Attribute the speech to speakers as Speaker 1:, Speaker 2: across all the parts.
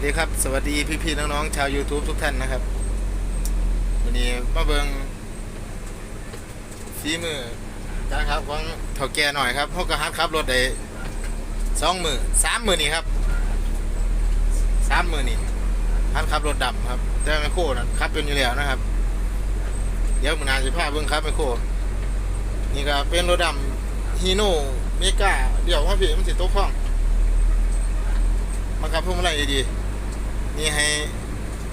Speaker 1: วัสดีครับ สวัสดีพี่ๆน้องๆชาว YouTube ทุกท่านนะครับ วันนี้มาเบิงฝีมือการครับของเถ่าแก่หน่อยครับพวกกระฮัดครับรถได้สองหมือสามหมือนี่ครับสามหมือนี่ฮัดขับรถดำครับแต่ไมโครนะขับเป็นอยู่แล้วนะครับ เดี๋ยวมือนาสิพาเบิ้งครับไมโครนี่ก็เป็นรถดำฮีโน่เมกาเดี๋ยวว่าพี่มันสิโต๊ะข้องมาครับพวงมาลัยดีๆ นี่ให้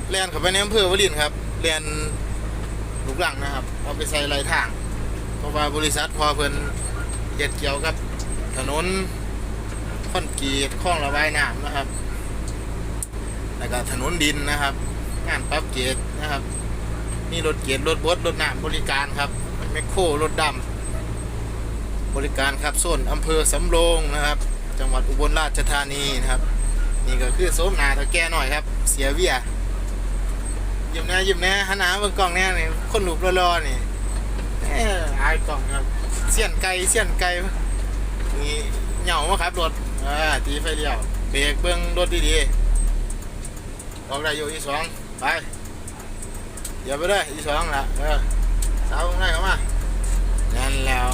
Speaker 1: แลนเข้าไปในอำเภอวลินครับแลนลูกหลังนะครับเอาไปใส่ไหลทาง เพราะว่าบริษัทพอเพิ่นเก็ดเกี่ยวกับ ถนนคอนกรีตคลองระบายน้ำนะครับแล้วก็ถนนดินนะครับงานปรับเกียรนะครับมีรถเกียรรถบดรถน้ำบริการครับแมคโครรถดำบริการครับโซนอำเภอสำโรงนะครับ จังหวัดอุบลราชธานีนะครับ นี่ก็คือโสมนาเท่าแก่หน่อยครับ เสียเวียยิ้มแน่ยิ้มแน่หันหน้าเบิ่งกล้องแน่นี่คนหลุบรอๆนี่แหมอายกล้องครับเสียนไก่เสียนไก่นี่เหงามาครับรถอ่าตีไฟเลี้ยวเบรกเบิ่งรถดีๆออกได้อยู่อีสองไปเดี๋ยวไปเลยอีสองละเออสาวง่ายเข้ามานั่นแล้ว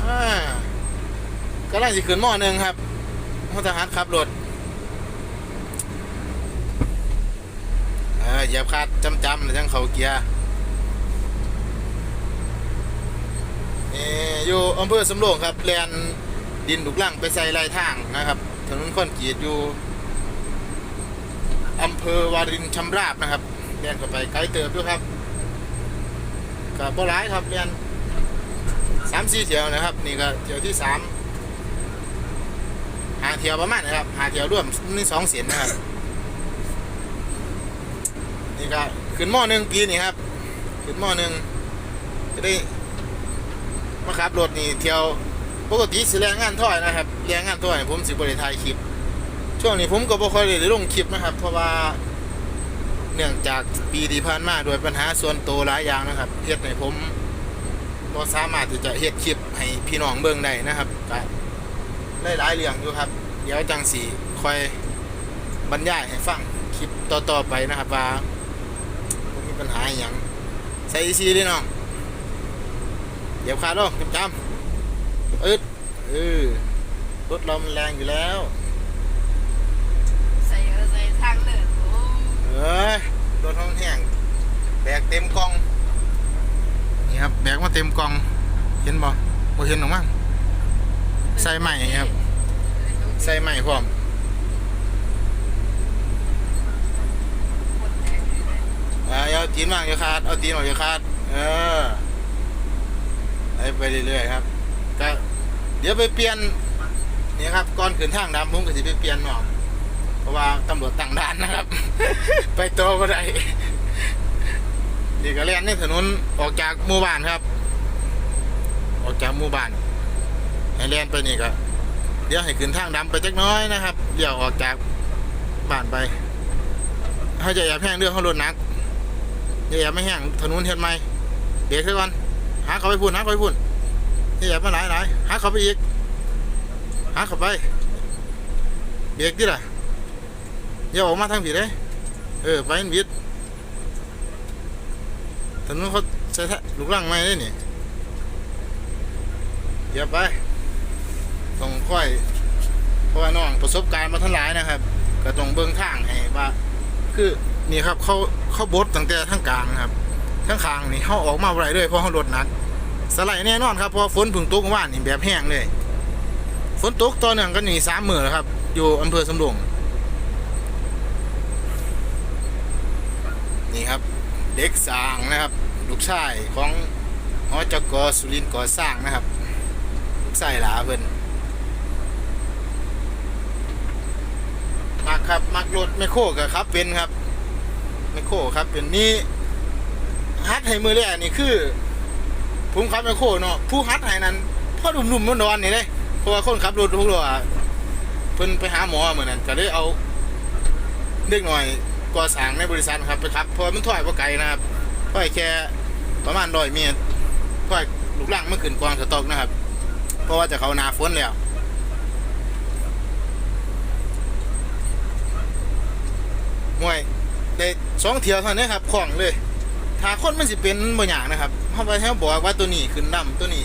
Speaker 1: อ่ากำลังสิขึ้นหม้อหนึ่งครับมอทหารขับรถ เหยียบคาดจำจำเลยทั้งเขาเกียร์อยู่อำเภอสำโรงครับแลนดินดุกลังไปใส่ลายทางนะครับถนนคอนกรีตอยู่อำเภอวารินชำราบนะครับแลนเข้าไปไกลเติบด้วยครับกับบ่ร้ายครับแลนสามสี่เที่ยวนะครับ นี่ก็เที่ยวที่สามหาเที่ยวประมาณนะครับหาเที่ยวร่วมนี่สองเสียนนะครับ ก็ขึ้นหม้อหนึ่งปีนี่ครับ ขึ้นหม้อหนึ่งจะได้มาขับรถนี่เที่ยวปกติสิแรงงานถ้อยนะครับแรงงานถ้อยผมสิบริถ่ายคลิป ช่วงนี้ผมก็บ่ค่อยได้ลงคลิปนะครับ เพราะว่าเนื่องจากปีที่ผ่านมาโดวยปัญหาส่วนตัวหลายอย่างนะครับเฮ็ดให้ผมบ่สามารถที่จะเฮ็ดคลิปให้พี่น้องเบิ่งได้นะครับก็หลายๆเรื่องอยู่ครับ เดี๋ยวจังสีคอยบรรยายให้ฟังคลิปต่อๆไปนะครับว่า ปัญหาอหย่างใส่ซีด้วยน้องเหยียบขาลงจำจำอึดเออรถเรามันแรงอยู่แล้ว
Speaker 2: ใส่ใส่ทางเดินโอ้
Speaker 1: เอ้ยรถท้องแห้งแบกเต็มกล่องนี่ครับแบกมาเต็มกล่อง เห็นบ่บ่เห็นหรอกมั้งใส่ใหม่ครับ ใส่ใหม่พร้อมอ่า เอาตีนวางอย่าขาดเอาตีนออกอย่าขาดเออไปเรื่อยๆครับก็เดี๋ยวไปเปลี่ยนนี่ครับก่อนขึ้นทางดำผมก็สิไปเปลี่ยนหมอกเพราะว่าตำรวจต่างด่านนะครับ ไปโตก็ได้นี่ก็เล่นในถนนออกจากหมู่บ้านครับ ออกจากหมู่บ้านให้เล่นไปนี่ก็เดี๋ยวให้ขึ้นทางดำไปจักน้อยนะครับเดี๋ยวออกจากบ้านไปเขาจะอย่าแพงเรื่องเขารถนัก อย่าอย่าไม่แห้งถนนเห็นไหมเบรกซะก่อนหาเขาไปพุ่นหาเขาไปพุ่นอย่าอย่ามาหลายหลายหาเขาไปอีกหาเขาไปเบรกดิล่ะอย่าออกมาทางผิดเลยเออไปนบิดถนนเขาใช้ลูกลังไม่ได้นี่อย่าไปต้องค่อยเพราะว่าน้องประสบการณ์มาทั้งหลายนะครับ ก็ต้องเบิ่งทางให้ว่าคือ นี่ครับเขาเขาบดตั้งแต่ทั้งกลางครับทั้งคางนี่เขาออกมาไรเลยเพราะเขารถหนักสไลด์แน่นอนครับเพราะฝนพึ่งตกมาว่านนี่แบบแห้งเลยฝนตกต่อเนื่องกันนี่สามมือแล้วครับ อยู่อำเภอสำโรงนี่ครับ เด็กสางนะครับ ลูกชายของอจกสุรินก่อสร้างนะครับ ลูกชายหลาเพิ่นมักครับ มักรถไมคโคกับครับเป็นครับ มคโครครับเป็นนี่ฮัดให้มือแรกนี่คือ ผมขับไมคโครเนาะผู้ฮัดให้นั้นพ่อหนุ่มๆนอนๆนี่เลยเพราะว่าคนขับรถพวกเราอเพิ่นไปหาหมอเหมือนนั้นก็เลยเอาเด็กหน่อยก่อสร้างในบริษัทครับไปครับเพราะมันถอยบ่ไกลนะครับถอยแค่ประมาณร้อยเมตรถอยลูกล่างเมื่อคืนกองสตอกนะครับ เพราะว่าจะเขานาฝนแล้วห่วย สองเทียวเท่านี้ครับคล่องเลยถ้าคนมันสิเป็นบ่อย่างนะครับเฮาไปเฮาบอกว่าตัวนี้ขึ้นดำตัวนี้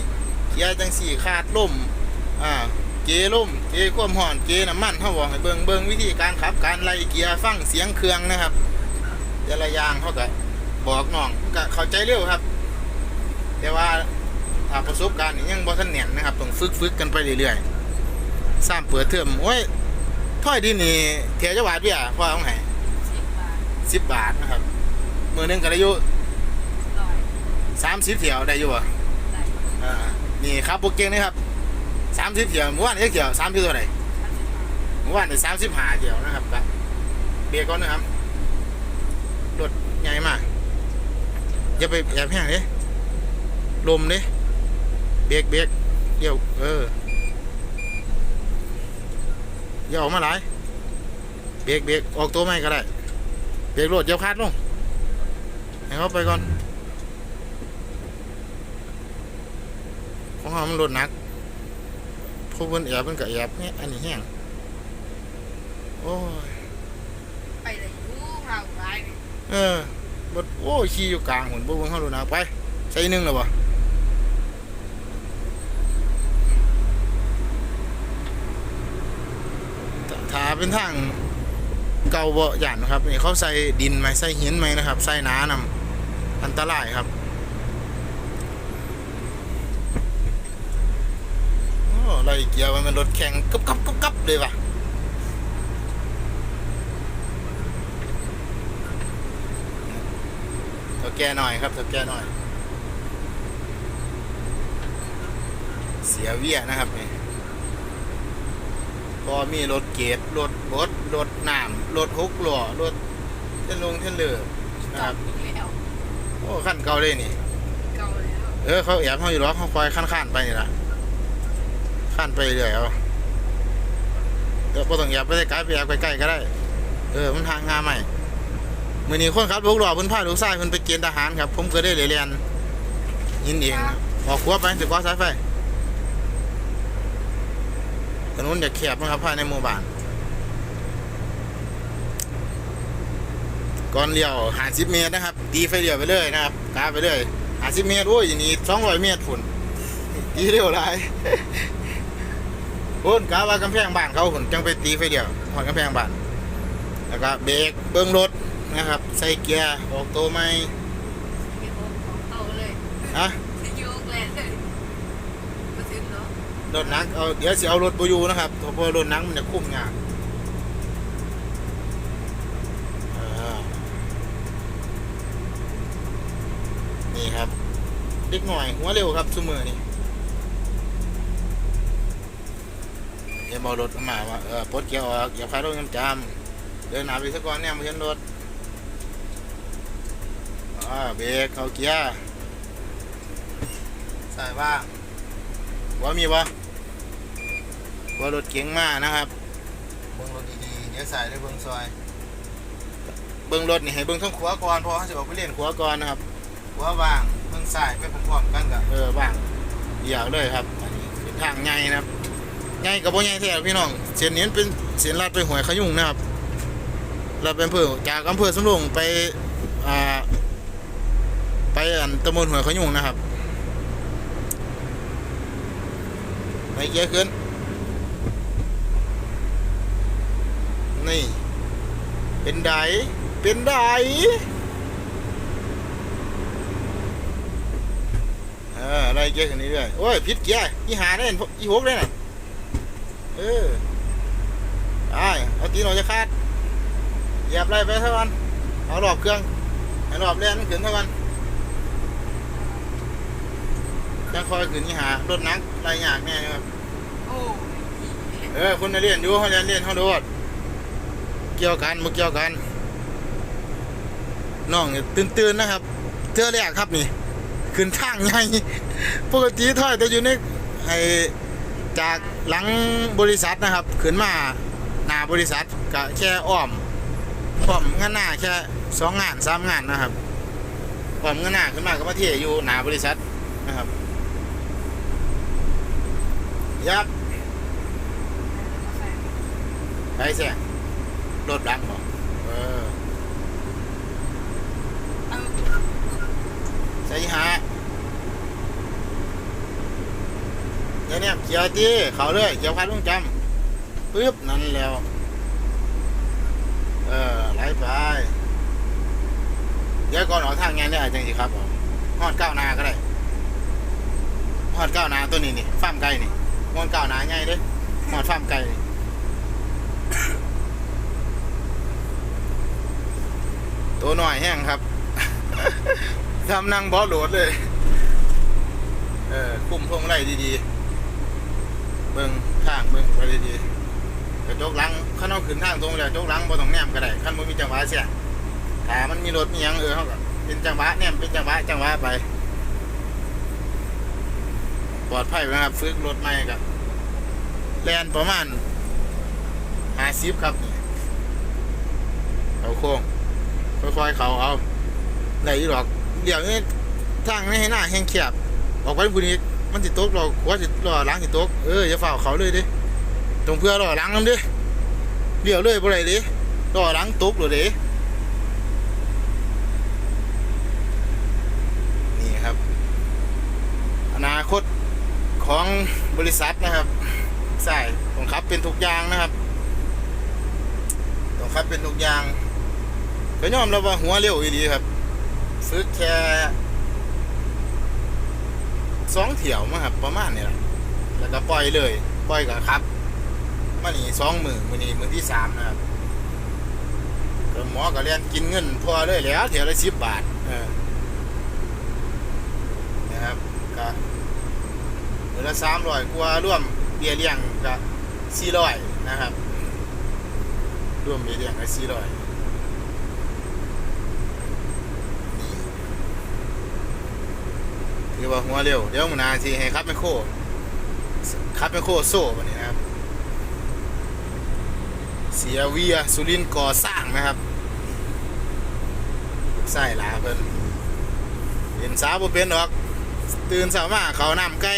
Speaker 1: เกียร์จังสี่ขาดล่มอ่าเกล่มเกความร้อนเกน้ำมันเฮาบอกให้เบิ่งเบิ่งวิธีการขับการไล่เกียร์ฟังเสียงเครื่องนะครับแต่ละอย่างเขาก็บอกน้องก็เข้าใจเร็วครับ แต่ว่าถ้าประสบการณ์ยังบ่ทันแน่นนะครับต้องฝึกฝึกกันไปเรื่อยๆสร้างเปิดเทอมโอ้ยถ้อยดินนี่เทียจังหวัดเบี้ยพ่อเอาให้
Speaker 2: สิบบาท
Speaker 1: 10บาทนะครับมื้อหนึงก็ได้อยู่
Speaker 2: ร้อย
Speaker 1: 30เที่ยวได้อยู่บ่
Speaker 2: ได้
Speaker 1: อ่านี่ครับพวกเก่งนะครับสามสิบเที่ยวเมื่อวานนี้เที่ยวสามสิบตัวไหน
Speaker 2: ห้าสิบบาท
Speaker 1: เมื่อวานนี้สามสิบห้าเที่ยวนะครับก็เบรกก่อนนะครับรถใหญ่มากอย่าไปแอบแห้งดิลมดิเบรกเบรกเดี๋ยวเอออย่าออกมาหลายเบรกเบรกออกตัวไม่ก็ได้ เบรกรถเดี๋ยวคาดลงให้เขาไปก่อนของเรามันรถหนักพวกเพิ่นแอบเพิ่นก็แอบเนี่ยอันนี้แห้งโอ้ย
Speaker 2: ไปเลยยูเราไปนี่
Speaker 1: เออบดโอ้ยขี่อยู่กลางหุ่นพวกเพิ่นเข้ารถหนักไปใส่หนึงแล้วบ่ถ้าถ้าเป็นทาง เก่าบ่ย่านนะครับนี่เขาใส่ดินไหมใส่หินไหมนะครับ ใส่น้านำอันตรายครับโอ้ไรเกียร์มันเป็นรถแข่งกับกับกับกับเลยว่ะเท่าแก่หน่อยครับเท่าแก่หน่อย เสียเวียนะครับนี่ ก็มีรถเกตรถบดรถน้ำรถหกล้อรถเทนลงเทนเลือนะค
Speaker 2: เก่า
Speaker 1: รับ
Speaker 2: อีกแล้ว
Speaker 1: โอ้ขั้นเก่าเลยนี่
Speaker 2: เก่าแล้ว
Speaker 1: เออเขาแอบเขาอยู่หรอกเขาคอยขั้นขั้นๆไปนี่ละขั้นไปเรื่อยเอาเดี๋ยวพอต้องแอบไปใกล้ๆไปแอบใกล้ๆก็ได้ เออมันทางงามใหม่มือนี้คนขับลูกหล่อเพิ่นพาลูกชายเพิ่นไปเกณฑ์ทหารครับ ผมก็ได้เรียนยินเองนะออกขัวไปถึงก้อสายไฟ ถนนอย่าแคบนะครับภายในหมู่บ้านก่อนเลี้ยวหาสิบเมตรนะครับ ตีไฟเลี้ยวไปเลยนะครับกาไปเลยหาสิบเมตรโอ้ยอย่างนี้สองร้อยเมตรฝุ่นตีเร็วไรพุ่นกาว่ากำแพงบ้านเขาฝุ่นจังไปตีไฟเลี้ยวหอดกำแพงบ้านแล้วก็เบรกเบิ้งรถนะครับ ใส่เกียร์ออกตัวไหม
Speaker 2: มีโอ๊คของเขาเลย
Speaker 1: ฮะ
Speaker 2: ที่ยูโรแลนด์เลยมาถึงเนาะ
Speaker 1: รถนักเอาเดี๋ยวสิเอารถบูยูนะครับเพราะรถนักมันจะคุ้มงานนี่ครับเล็กหน่อยหัวเร็วครับสมือนี่เดี๋ยวเอารถมาว่าเออปลดเกียร์ออกอย่าพายรถจำเดินหนาไปสักก่อนเนี่ยมาเห็นรถอ่าเบรกเขาเกียร์ใส่บ้างว่ามีปะ ว่ารถเก๋งมานะครับ เบิ้งรถดีๆเดี๋ยวใส่ในเบิ้งซอย เบิ้งรถนี่ให้เบิ้งทั้งขวาก่อนเพราะเขาจะออกไปเล่นขวาก่อนนะครับขวาว่างเบิ้งซ้ายไปพร้อมๆกันกับเออว่างเดี่ยวเลยครับอันนี้เป็นทางใหญ่นะครับใหญ่กับบ่ใหญ่แท้หรอกพี่น้องเส้นนี้มันเป็นเส้นลาดไปหวยขยุ่งนะครับเราเป็นอำเภอจากอำเภอสำโรงไปอ่าไปอันตำบลหวยขยุ่งนะครับไปเกียร์ขึ้น นี่ เป็นไดเป็นไดเอออะไรเกียร์ขึ้นนี้ด้วยโอ้ยผิดเกียร์อีหาเนี่ยอีหกเลยน่ะเออไอ้เอาตีนออกจะคาดเหยียบไรไปเท่าวันเอารอบเครื่องให้รอบเล่นมันขึ้นเท่าวันจะคอยขึ้นอีหารถหนักไรยากแน่ครับ
Speaker 2: โอ้
Speaker 1: เออคนน่ะเรียนอยู่เขาเรียนเรียนเขาโดด เกี่ยวกันมาเกี่ยวกันน้องเนี่ยตื่นๆนะครับเทื่อแรกครับนี่ขึ้นทางไงปกติถอยแต่อยู่ในไอจากหลังบริษัทนะครับขึ้นมาหน้าบริษัทก็แค่อ้อมอ้อมงานหน้าแค่สองงานสามงานนะครับอ้อมงานหน้าขึ้นมาก็มาเที่ยวอยู่หน้าบริษัทนะครับยับไปเสีย รถดังบ่เออใส่หาเดี๋ยวเนี่ยเกี่ยวตีเขาเลยเกี่ยวพัดลุงจำปึ๊บนั่นแล้ว เออไหลไปเดี๋ยวก่อนออกทางงานได้อาจังสิครับผมฮอดก้าวนาก็ได้ฮอดก้าวนาตัวนี้นี่ฟาร์มไก่นี่งอนก้าวนาง่ายเด้ฮอดฟาร์มไก่ ตัวหน่อยแห้งครับทำนั่งบอสโหลดเลย เออคุ้มพวงไล่ดีๆ เบิ่งทางเบิ่งไปดีๆกระจกหลังขั้นอาขึ้นทางตรงแล้วจกหลังบ่ต้องแนมก็ได้ขั้นบ่มีจังหวะเสียถ้ามันมีรถมียังเออเขาก็เป็นจังหวะแนมเป็นจังหวะจังหวะไป ปลอดภัยนะครับฝึกรถใหม่กับแลนประมาณ50ครับนี่เขาโค้ง ค่อยๆเขาเอาไหนหรอกเดี๋ยวนี้ทางนี้ให้หน้าแห้งแคบออกไปบุนี้มันสิตกหรอกหัวสิรอล้างสิตกเอออย่าฝ่าเขาเลยดิตรงเพื่อรอล้างน้ำดิเดี๋ยวเลยบ่ไรดิรอล้างตกเลยดินี่ครับ อนาคตของบริษัทนะครับใช่ต้องขับเป็นทุกอย่างนะครับต้องขับเป็นทุกอย่าง ก็ยอมรับว่าหัวเร็วอีดีครับฝึกแค่สองเถี่ยวมาครับประมาณนี้แหละแล้วก็ปล่อยเลย ปล่อยกับครับมานี่สองมือมือนี้มือที่สามนะครับก็หมอก็เรียนกินเงินพอเลยแล้ว เถี่ยวละสิบบาทนะครับก็มือละสามร้อยกว่าร่วมเบี้ยเลี้ยงกับสี่ร้อยนะครับ ร่วมเบี้ยเลี้ยงกับสี่ร้อย คือว่าหัวเร็ว เดี๋ยวมันนาทีให้ครับแมคโคครับแมคโคโซ่วันนี้นะครับ เสียเวียสุรินทร์ก่อสร้างนะครับใส่หลาเพิ่นเห็นสาวบ่เป็นหรอก ตื่นสาวมาเขานำไก่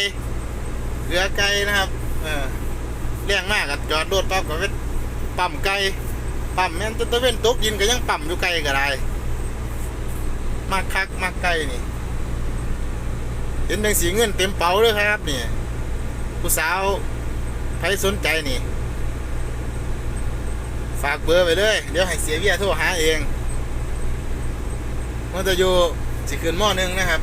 Speaker 1: เรือไก่นะครับ เออเลี้ยงมากกับจอดรถปั๊บก็ไปปั๊มไก่ปั๊มแม่นตะตะเว้นตกยินก็ยังปั๊มอยู่ไกลก็ได้มากคักมากไก่นี่ เห็นดังสีเงินเต็มเป๋าเลยครับนี่ผู้สาวใครสนใจนี่ ฝากเบอร์ไปเลย เดี๋ยวให้เสียเวียโทรหาเองมันจะอยู่สิขึ้นหม้อหนึ่งนะครับ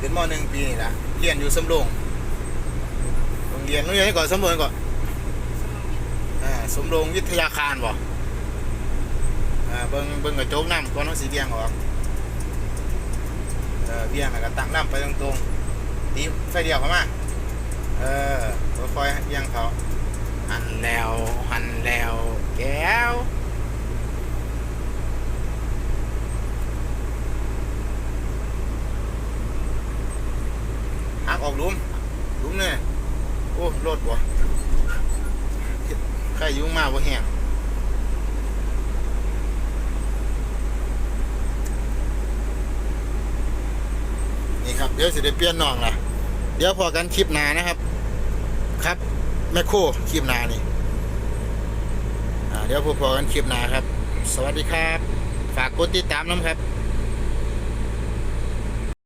Speaker 1: ขึ้นหม้อหนึ่งปีนี่ละเรียนอยู่สำโรงโรงเรียนโรงเรียนก่อนสำโรงก่อนอ่าสำโรงวิทยาคารบ่อ่าเบิ้งเบิ้งกระจกน้ำก่อนน้องสีเดียงออก เออเบี่ยงแล้วก็ตั้งน้ำไปตรงๆตีไฟเดียวเข้ามาเออค่อยๆเบี่ยงเขาหันแล้วหันแล้วแก้วหักออกลุมลุมเนี่ยโอ้รถวะใครยุ่งมากวะแห้ง นี่ครับ เดี๋ยวสิได้เปลี่ยนน้องล่ะ เดี๋ยวพอกันคลิปหน้านะครับ ครับแมคโครคลิปหน้านี่เดี๋ยวพอกันคลิปหน้าครับ สวัสดีครับ ฝากกดติดตามน้ำครับ